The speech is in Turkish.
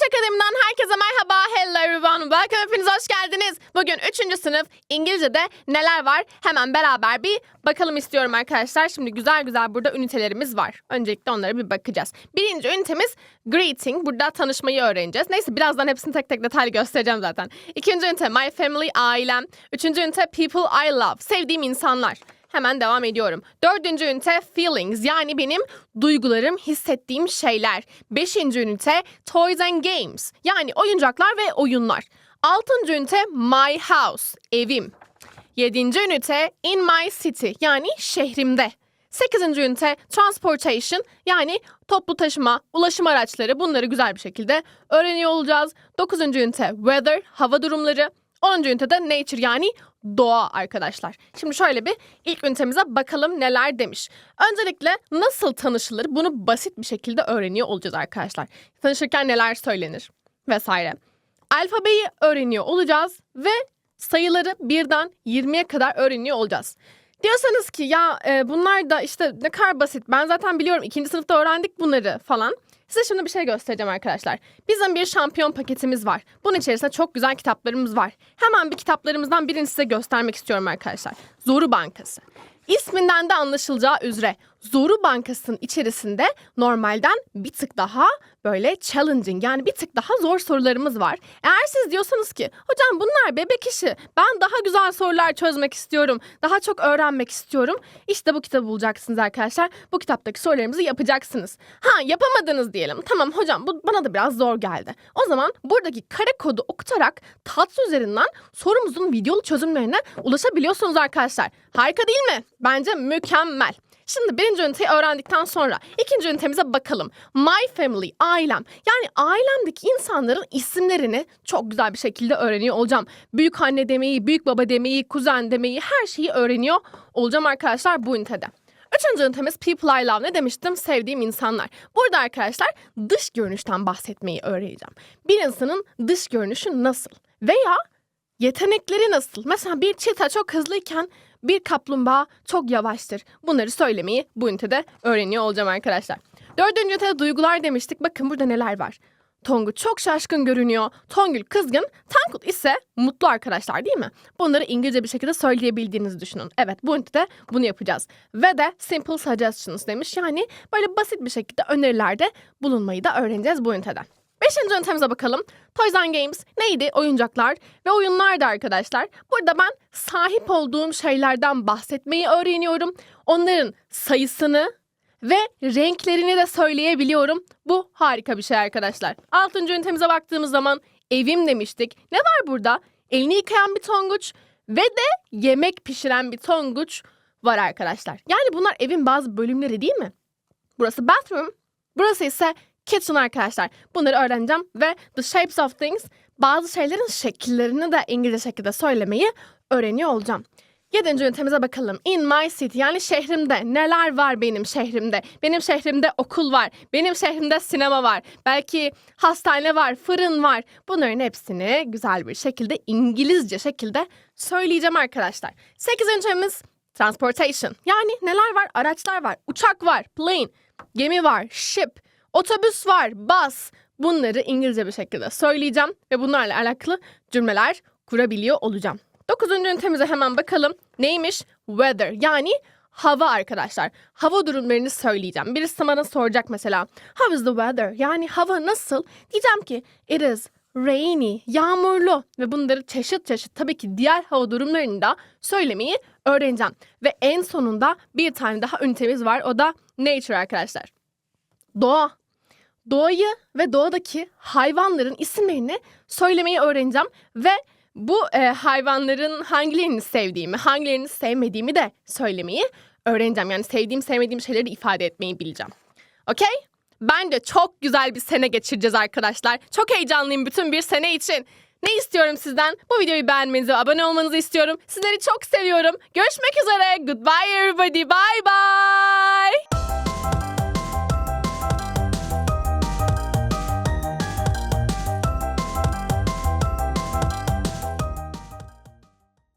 English Akademi'den herkese merhaba. Hello everyone. Welcome. Hepiniz hoş geldiniz. Bugün 3. sınıf İngilizce'de neler var? Hemen beraber bir bakalım istiyorum arkadaşlar. Şimdi güzel güzel burada ünitelerimiz var. Öncelikle onlara bir bakacağız. Birinci ünitemiz greeting. Burada tanışmayı öğreneceğiz. Neyse birazdan hepsini tek tek detaylı göstereceğim zaten. İkinci ünite my family, ailem. Üçüncü ünite people I love. Sevdiğim insanlar. Hemen devam ediyorum. Dördüncü ünite feelings yani benim duygularım, hissettiğim şeyler. Beşinci ünite toys and games yani oyuncaklar ve oyunlar. Altıncı ünite my house, evim. Yedinci ünite in my city yani şehrimde. Sekizinci ünite transportation yani toplu taşıma, ulaşım araçları bunları güzel bir şekilde öğreniyor olacağız. Dokuzuncu ünite weather, hava durumları. Onuncu ünitede nature yani doğa arkadaşlar. Şimdi şöyle bir ilk ünitemize bakalım neler demiş. Öncelikle nasıl tanışılır bunu basit bir şekilde öğreniyor olacağız arkadaşlar. Tanışırken neler söylenir vesaire. Alfabeyi öğreniyor olacağız ve sayıları birden 20'ye kadar öğreniyor olacağız. Diyorsanız ki ya e, bunlar da işte ne kadar basit ben zaten biliyorum ikinci sınıfta öğrendik bunları falan. Size şimdi bir şey göstereceğim arkadaşlar. Bizim bir şampiyon paketimiz var. Bunun içerisinde çok güzel kitaplarımız var. Hemen bir kitaplarımızdan birini size göstermek istiyorum arkadaşlar. Zoru Bankası. İsminden de anlaşılacağı üzere Zoru Bankası'nın içerisinde normalden bir tık daha böyle challenging yani bir tık daha zor sorularımız var. Eğer siz diyorsanız ki hocam bunlar bebek işi ben daha güzel sorular çözmek istiyorum daha çok öğrenmek istiyorum. İşte bu kitabı bulacaksınız arkadaşlar. Bu kitaptaki sorularımızı yapacaksınız. Ha yapamadınız diyelim tamam hocam bu bana da biraz zor geldi. O zaman buradaki kare kodu okutarak TATS üzerinden sorumuzun videolu çözümlerine ulaşabiliyorsunuz arkadaşlar. Harika değil mi? Bence mükemmel. Şimdi birinci üniteyi öğrendikten sonra ikinci ünitemize bakalım. My family, ailem. Yani ailemdeki insanların isimlerini çok güzel bir şekilde öğreniyor olacağım. Büyük anne demeyi, büyük baba demeyi, kuzen demeyi her şeyi öğreniyor olacağım arkadaşlar bu ünitede. Üçüncü ünitemiz People I Love. Ne demiştim? Sevdiğim insanlar. Burada arkadaşlar dış görünüşten bahsetmeyi öğreneceğim. Bir insanın dış görünüşü nasıl? Veya yetenekleri nasıl? Mesela bir çita çok hızlıyken bir kaplumbağa çok yavaştır. Bunları söylemeyi bu ünitede öğreniyor olacağım arkadaşlar. Dördüncü ünitede duygular demiştik. Bakın burada neler var. Tongut çok şaşkın görünüyor. Tongül kızgın. Tankut ise mutlu arkadaşlar değil mi? Bunları İngilizce bir şekilde söyleyebildiğinizi düşünün. Evet bu ünitede bunu yapacağız. Ve de simple suggestions demiş. Yani böyle basit bir şekilde önerilerde bulunmayı da öğreneceğiz bu ünitede. Beşinci ünitemize bakalım. Toys and Games neydi? Oyuncaklar ve oyunlardı arkadaşlar. Burada ben sahip olduğum şeylerden bahsetmeyi öğreniyorum. Onların sayısını ve renklerini de söyleyebiliyorum. Bu harika bir şey arkadaşlar. Altıncı ünitemize baktığımız zaman evim demiştik. Ne var burada? Elini yıkayan bir tonguç ve de yemek pişiren bir tonguç var arkadaşlar. Yani bunlar evin bazı bölümleri değil mi? Burası bathroom, burası ise kitchen arkadaşlar. Bunları öğreneceğim ve the shapes of things bazı şeylerin şekillerini de İngilizce şekilde söylemeyi öğreniyor olacağım. Yedinci ünitemize bakalım. In my city yani şehrimde neler var benim şehrimde? Benim şehrimde okul var. Benim şehrimde sinema var. Belki hastane var, fırın var. Bunların hepsini güzel bir şekilde İngilizce şekilde söyleyeceğim arkadaşlar. Sekizinci ünitemiz transportation. Yani neler var? Araçlar var. Uçak var, plane, gemi var, ship, otobüs var, bus. Bunları İngilizce bir şekilde söyleyeceğim ve bunlarla alakalı cümleler kurabiliyor olacağım. Dokuzuncu ünitemize hemen bakalım. Neymiş? Weather yani hava arkadaşlar. Hava durumlarını söyleyeceğim. Birisi bana soracak mesela. How is the weather? Yani hava nasıl? Diyeceğim ki it is rainy, yağmurlu ve bunları çeşit çeşit tabii ki diğer hava durumlarını da söylemeyi öğreneceğim. Ve en sonunda bir tane daha ünitemiz var. O da nature arkadaşlar. Doğa. Doğayı ve doğadaki hayvanların isimlerini söylemeyi öğreneceğim ve bu e, hayvanların hangilerini sevdiğimi, hangilerini sevmediğimi de söylemeyi öğreneceğim. Yani sevdiğim, sevmediğim şeyleri de ifade etmeyi bileceğim. Okey? Bence çok güzel bir sene geçireceğiz arkadaşlar. Çok heyecanlıyım bütün bir sene için. Ne istiyorum sizden? Bu videoyu beğenmenizi abone olmanızı istiyorum. Sizleri çok seviyorum. Görüşmek üzere. Goodbye everybody. Bye bye.